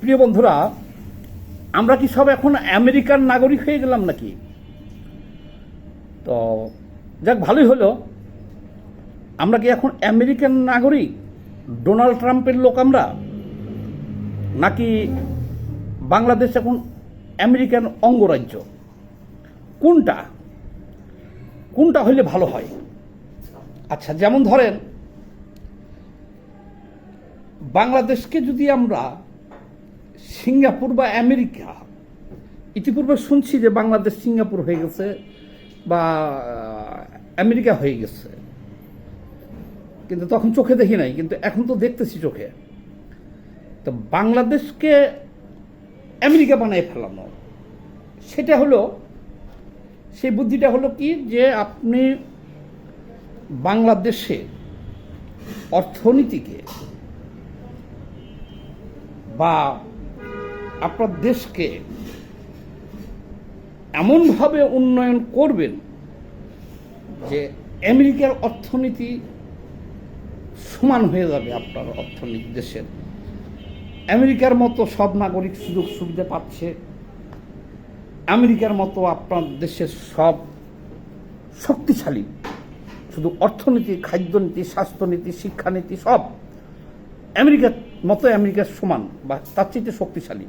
প্রিয় বন্ধুরা, আমরা কি সব এখন আমেরিকান নাগরিক হয়ে গেলাম নাকি? তো যাক, ভালোই হলো। আমরা কি এখন আমেরিকান নাগরিক? ডোনাল্ড ট্রাম্পের লোক আমরা? নাকি বাংলাদেশ এখন আমেরিকান অঙ্গরাজ্য? কোনটা? কোনটা হইলে ভালো হয়? আচ্ছা যেমন ধরেন, বাংলাদেশকে যদি আমরা সিঙ্গাপুর বা আমেরিকা? ইতিপূর্বে শুনছি যে বাংলাদেশ সিঙ্গাপুর হয়ে গেছে বা আমেরিকা হয়ে গেছে। কিন্তু তখন চোখে দেখি নাই, কিন্তু এখন তো দেখতেছি চোখে। তো বাংলাদেশকে আমেরিকা বানায় ফেলানো, সেটা হলো, সেই বুদ্ধিটা হলো কি যে আপনি বাংলাদেশে অর্থনীতিকে বা আপনার দেশকে এমনভাবে উন্নয়ন করবেন যে আমেরিকার অর্থনীতি সমান হয়ে যাবে আপনার অর্থনীতি দেশের। আমেরিকার মতো সব নাগরিক সুযোগ সুবিধা পাচ্ছে। আমেরিকার মতো আপনার দেশের সব শক্তিশালী, শুধু অর্থনীতি, খাদ্যনীতি, স্বাস্থ্যনীতি, শিক্ষানীতি সব আমেরিকার মতো আমেরিকার সমান বা তার চেয়ে শক্তিশালী।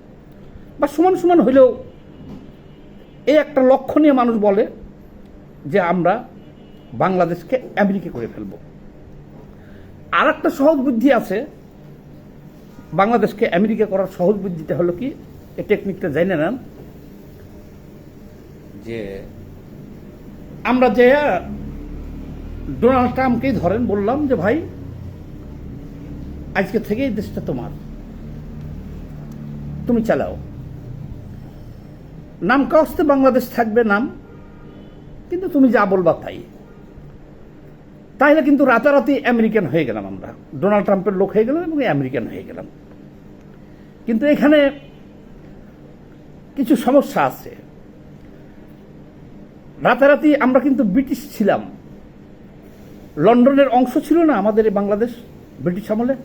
বা সমান সমান হলেও এই একটা লক্ষ্য নিয়ে মানুষ বলে যে আমরা বাংলাদেশকে আমেরিকা করে ফেলব। আর একটা সহজ বুদ্ধি আছে বাংলাদেশকে আমেরিকা করার সহজ বুদ্ধিটা হলো কি? এই টেকনিকটা জেনে নেন। যে আমরা যে ডোনাল্ড ট্রাম্পকেই ধরেন বললাম যে ভাই আজকে থেকে এই দেশটা তোমার। তুমি চালাও। নাম কাস্তে বাংলাদেশ থাকবে নাম, কিন্তু তুমি যা বলবা তাই। তাইলে কিন্তু রাতারাতি আমেরিকান হয়ে গেলাম আমরা। ডোনাল্ড ট্রাম্পের লোক হয়ে গেলাম এবং আমেরিকান হয়ে গেলাম। কিন্তু এখানে কিছু সমস্যা আছে। রাতারাতি আমরা কিন্তু ব্রিটিশ ছিলাম। লন্ডনের অংশ ছিল না আমাদের বাংলাদেশ, ব্রিটিশ আমলে।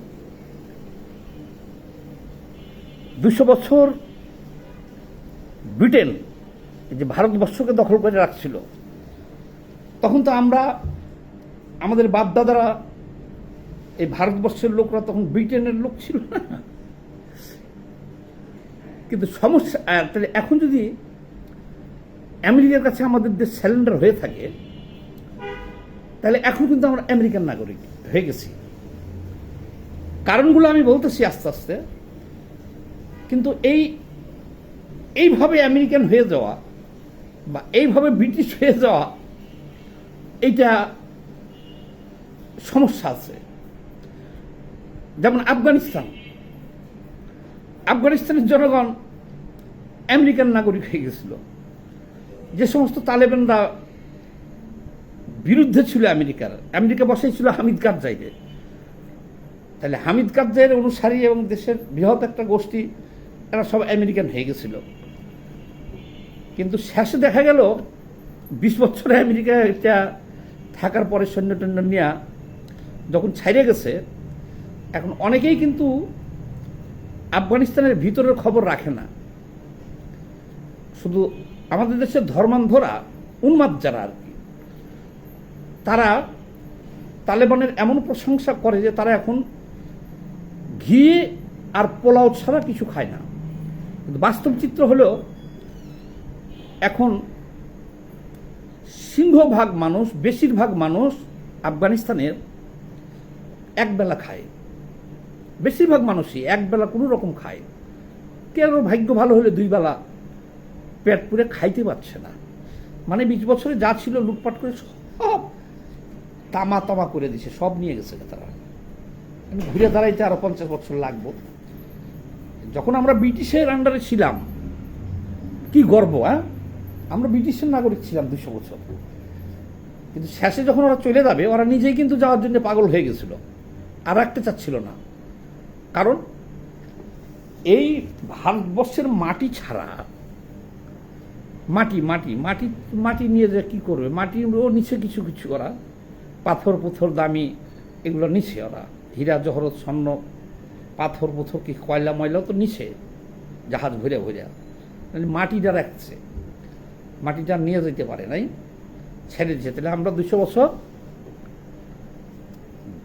দুশো বছর ব্রিটেন যে ভারতবর্ষকে দখল করে রাখছিল, তখন তো আমরা, আমাদের বাপদাদারা, এই ভারতবর্ষের লোকরা তখন ব্রিটেনের লোক ছিল। না কিন্তু সমস্যা তাহলে এখন যদি আমেরিকার কাছে আমাদের দেশ স্যালেন্ডার হয়ে থাকে, তাহলে এখন কিন্তু আমরা আমেরিকান নাগরিক হয়ে গেছি। কারণগুলো আমি বলতেছি আস্তে আস্তে, কিন্তু এই এইভাবে আমেরিকান হয়ে যাওয়া বা এইভাবে ব্রিটিশ হয়ে যাওয়া, এইটা সমস্যা আছে। যেমন আফগানিস্তান। আফগানিস্তানের জনগণ আমেরিকান নাগরিক হয়ে গেছিল। যে সমস্ত তালেবানরা বিরুদ্ধে ছিল আমেরিকার, আমেরিকা বসাইছিল হামিদ কারজাইকে। তাহলে হামিদ কারজাইয়ের অনুসারী এবং দেশের বৃহৎ একটা গোষ্ঠী, এরা সব আমেরিকান হয়ে গেছিল। কিন্তু শেষে দেখা গেল, বিশ বছরে আমেরিকা এটা থাকার পরে সৈন্য টৈন্য নিয়ে যখন ছাইরে গেছে, এখন অনেকেই কিন্তু আফগানিস্তানের ভিতরের খবর রাখে না। শুধু আমাদের দেশের ধর্মান্ধরা, উন্মাদ যারা আর কি, তারা তালেবানের এমন প্রশংসা করে যে তারা এখন ঘি আর পোলাও ছাড়া কিছু খায় না। কিন্তু বাস্তব চিত্র হলো এখন সিংহভাগ মানুষ, বেশিরভাগ মানুষ আফগানিস্তানের একবেলা খায়। বেশিরভাগ মানুষই একবেলা কোনো রকম খায়। কেউ ভাগ্য ভালো হলে দুই বেলা পেট পুরে খাইতে পারছে না। মানে বিশ বছরে যা ছিল লুটপাট করে সব তামা তামা করে দিছে, সব নিয়ে গেছে তারা। আমি ঘুরে দাঁড়াইতে আরও পঞ্চাশ বছর লাগবো। যখন আমরা ব্রিটিশের আন্ডারে ছিলাম, কি গর্ব হ্যাঁ? আমরা ব্রিটিশের নাগরিক ছিলাম দুশো বছর। কিন্তু শেষে যখন ওরা চলে যাবে, ওরা নিজেই কিন্তু যাওয়ার জন্য পাগল হয়ে গেছিল। আর একটা চাচ্ছিল না। কারণ এই ভারতবর্ষের মাটি ছাড়া মাটি মাটি মাটি মাটি নিয়ে যে কী করবে? মাটি ও নিচে কিছু কিছু ওরা পাথর পুথর দামি এগুলো নিচে ওরা। হীরা, জহরত, স্বর্ণ পাথর পুথর কি কয়লা ময়লা তো নিচে জাহাজ ভরে ভরে। মাটিটা রাখছে। মাটিটা নিয়ে যেতে পারে নাই, ছেড়ে দিচ্ছে তাহলে আমরা দুশো বছর,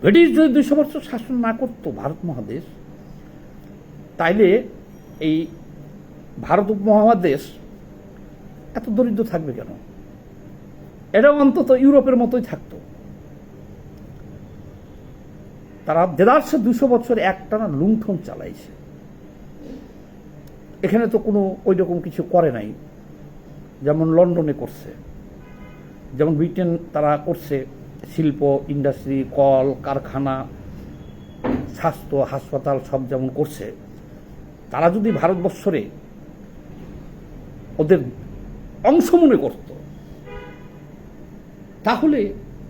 ব্রিটিশ যদি দুশো বছর শাসন না করতো ভারত মহাদেশ, তাইলে এই ভারত উপমহাদেশ এত দরিদ্র থাকবে কেন? এটা অন্তত ইউরোপের মতোই থাকতো। তারা দেড়শো দুশো বছর একটানা লুণ্ঠন চালাইছে। এখানে তো কোনো ওই রকম কিছু করে নাই। যেমন লন্ডনে করছে, যেমন ব্রিটেন তারা করছে, শিল্প, ইন্ডাস্ট্রি, কল, কারখানা, স্বাস্থ্য, হাসপাতাল সব যেমন করছে, তারা যদি ভারতবর্ষরে ওদের অংশ মনে করত, তাহলে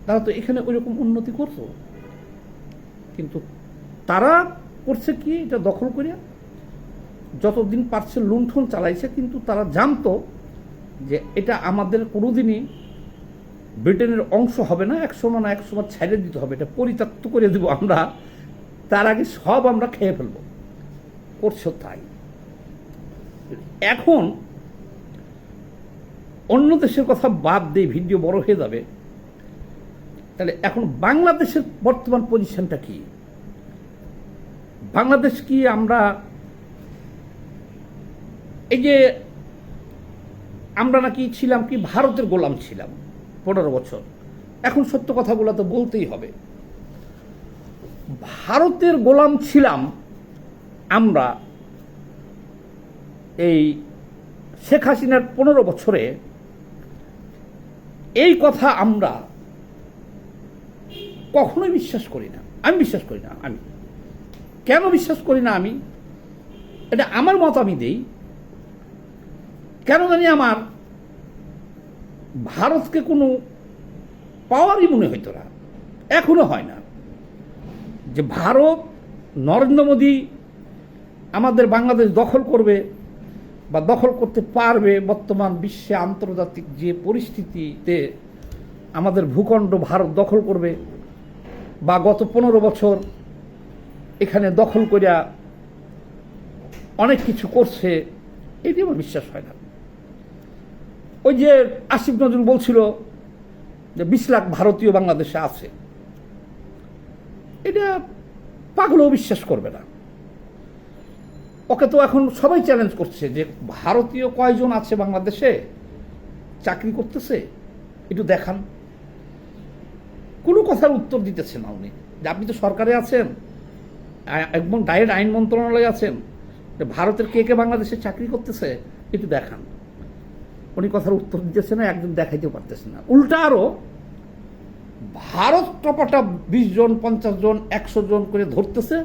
তারা তো এখানে ওইরকম উন্নতি করতো। কিন্তু তারা করছে কি, এটা দখল করিয়া, যতদিন পারছে লুণ্ঠন চালাইছে, কিন্তু তারা জানতো যে এটা আমাদের কোনোদিনই ব্রিটেনের অংশ হবে না, এক সময় না এক সময় ছেড়ে দিতে হবে। এটা পরিত্যক্ত করে দেবো আমরা। তার আগে সব আমরা খেয়ে ফেলব। করছ তাই। এখন অন্য দেশের কথা বাদ দিয়ে ভিডিও বড় হয়ে যাবে। তাহলে এখন বাংলাদেশের বর্তমান পজিশনটা কি? বাংলাদেশ কি আমরা এই যে আমরা নাকি ছিলাম কি ভারতের গোলাম ছিলাম পনেরো বছর। এখন সত্য কথাগুলো তো বলতেই হবে। ভারতের গোলাম ছিলাম আমরা এই শেখ হাসিনার পনেরো বছরে। এই কথা আমরা কখনোই বিশ্বাস করি না। আমি বিশ্বাস করি না, আমি। কেন বিশ্বাস করি না আমি? এটা আমার মত আমি দেই। কেন জানি আমার ভারতকে কোনো পাওয়ারই মনে হইতো না। এখনও হয় না। যে ভারত, নরেন্দ্র মোদী আমাদের বাংলাদেশ দখল করবে বা দখল করতে পারবে বর্তমান বিশ্বে আন্তর্জাতিক যে পরিস্থিতিতে আমাদের ভূখণ্ড ভারত দখল করবে বা গত পনেরো বছর এখানে দখল করিয়া অনেক কিছু করছে এটি আমার বিশ্বাস হয় না। ওই যে আসিফ নজরুল বলছিল যে বিশ লাখ ভারতীয় বাংলাদেশে আছে। এটা পাগলেও বিশ্বাস করবে না। ওকে তো এখন সবাই চ্যালেঞ্জ করছে যে ভারতীয় কয়জন আছে বাংলাদেশে? চাকরি করতেছে? একটু দেখান। কোনো কথার উত্তর দিতেছে না উনি। যে আপনি তো সরকারে আছেন একদম ডাইরেক্ট আইন মন্ত্রণালয়ে আছেন। ভারতের কে কে বাংলাদেশে চাকরি করতেছে, একটু দেখান। উনি কথার উত্তর দিতেছে না, একজন দেখাইতেও পারতেছে না। উল্টা আরও ভারত টপাটা বিশ জন, পঞ্চাশ জন, একশো জন করে ধরতেছে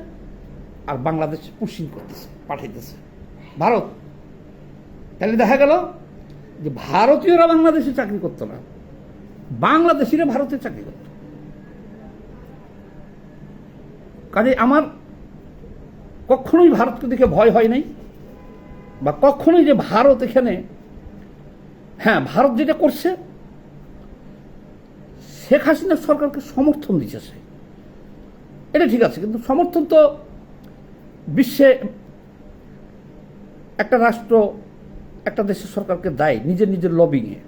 আর বাংলাদেশ পুশিং করতেছে, পাঠাইতেছে। ভারত। তাহলে দেখা গেল যে ভারতীয়রা বাংলাদেশে চাকরি করতো না, বাংলাদেশিরা ভারতে চাকরি করত। কাজে আমার কখনোই ভারতকে দেখে ভয় হয় নাই, বা কখনোই যে ভারত এখানে হ্যাঁ ভারত যেটা করছে, শেখ হাসিনা সরকারকে সমর্থন দিচ্ছে সে এটা ঠিক আছে, কিন্তু সমর্থন তো বিশ্বে একটা রাষ্ট্র একটা দেশের সরকারকে দেয় নিজের নিজের লবিংয়ে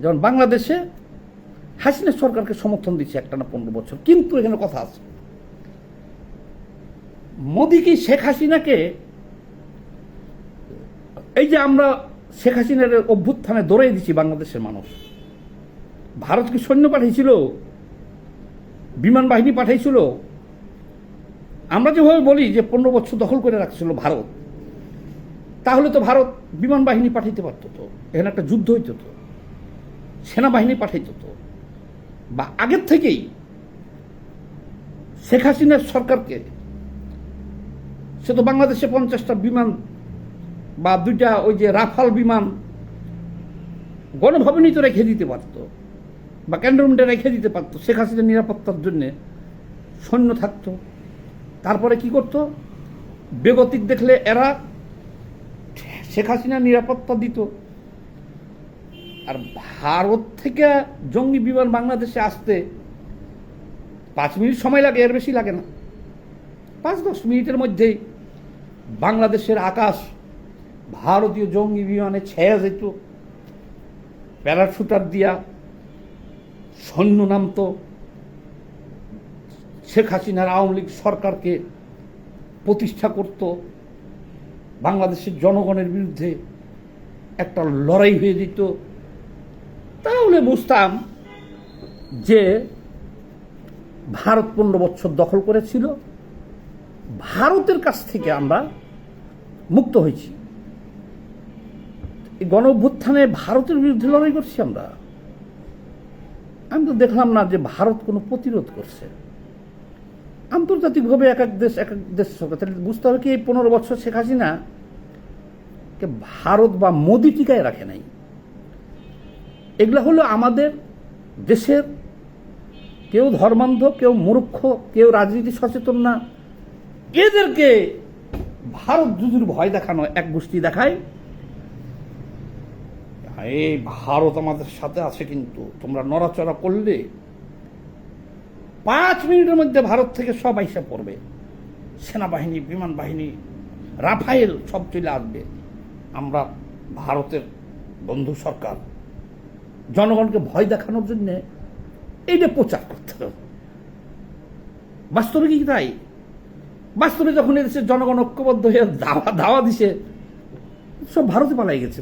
যেমন বাংলাদেশে হাসিনা সরকারকে সমর্থন দিচ্ছে একটা না পনেরো বছর, কিন্তু এখানে কথা আছে। মোদি কি শেখ হাসিনাকে, এই যে আমরা শেখ হাসিনার অভ্যুত্থানে দৌড়াই দিচ্ছি বাংলাদেশের মানুষ। ভারত কি সৈন্য পাঠিয়েছিল, বিমান বাহিনী পাঠিয়েছিল। আমরা যেভাবে বলি যে পনেরো বছর দখল করে রাখছিল ভারত, তাহলে তো ভারত বিমান বাহিনী পাঠাইতে পারত তো, এখানে একটা যুদ্ধ হইতো তো, সেনাবাহিনী পাঠাইতো তো। বা আগের থেকেই শেখ হাসিনার সরকারকে, সে তো বাংলাদেশে পঞ্চাশটা বিমান বা দুইটা ওই যে রাফাল বিমান গণভবনই তো রেখে দিতে পারতো বা ক্যান্টনমেন্টে রেখে দিতে পারতো। শেখ হাসিনার নিরাপত্তার জন্যে সৈন্য থাকতো। তারপরে কি করতো? বেগতিক দেখলে এরা শেখ হাসিনা নিরাপত্তা দিত। আর ভারত থেকে জঙ্গি বিমান বাংলাদেশে আসতে পাঁচ মিনিট সময় লাগে, এর বেশি লাগে না। পাঁচ দশ মিনিটের মধ্যেই বাংলাদেশের আকাশ ভারতীয় জঙ্গি বিমানে ছেয়া যেত প্যারাশুটার দিয়া সৈন্য নামতো। শেখ হাসিনার আওয়ামী লীগ সরকারকে প্রতিষ্ঠা করত। বাংলাদেশের জনগণের বিরুদ্ধে একটা লড়াই হয়ে যেত। তাহলে বুঝতাম যে ভারত পনেরো বছর দখল করেছিল। ভারতের কাছ থেকে আমরা মুক্ত হয়েছি। গণ অভ্যুত্থানে ভারতের বিরুদ্ধে লড়াই করছি আমরা। আমি তো দেখলাম না যে ভারত কোনো প্রতিরোধ করছে। আন্তর্জাতিকভাবে এক এক দেশ, এক এক দেশ সরকার। তাহলে বুঝতে হবে কি এই পনেরো বছর শেখ হাসিনা ভারত বা মোদি টিকায় রাখে নাই। এগুলো হলো আমাদের দেশের কেউ ধর্মান্ধ, কেউ মূর্খ, কেউ রাজনীতি সচেতন না। এদেরকে ভারত যুজুর ভয় দেখানো, এক গোষ্ঠী দেখায়। এই ভারত আমাদের সাথে আছে কিন্তু, তোমরা নড়াচড়া করলে পাঁচ মিনিটের মধ্যে ভারত থেকে সব আইসা পড়বে। সেনাবাহিনী, বিমান বাহিনী, রাফায়েল সব চলে আসবে। আমরা ভারতের বন্ধু সরকার। জনগণকে ভয় দেখানোর জন্যে এইটা প্রচার করতে হবে। বাস্তবে কি তাই? বাস্তবে যখন এদেশের জনগণ ঐক্যবদ্ধ হয়ে দাওয়া দাওয়া দিছে, সব ভারতে পালাই গেছে।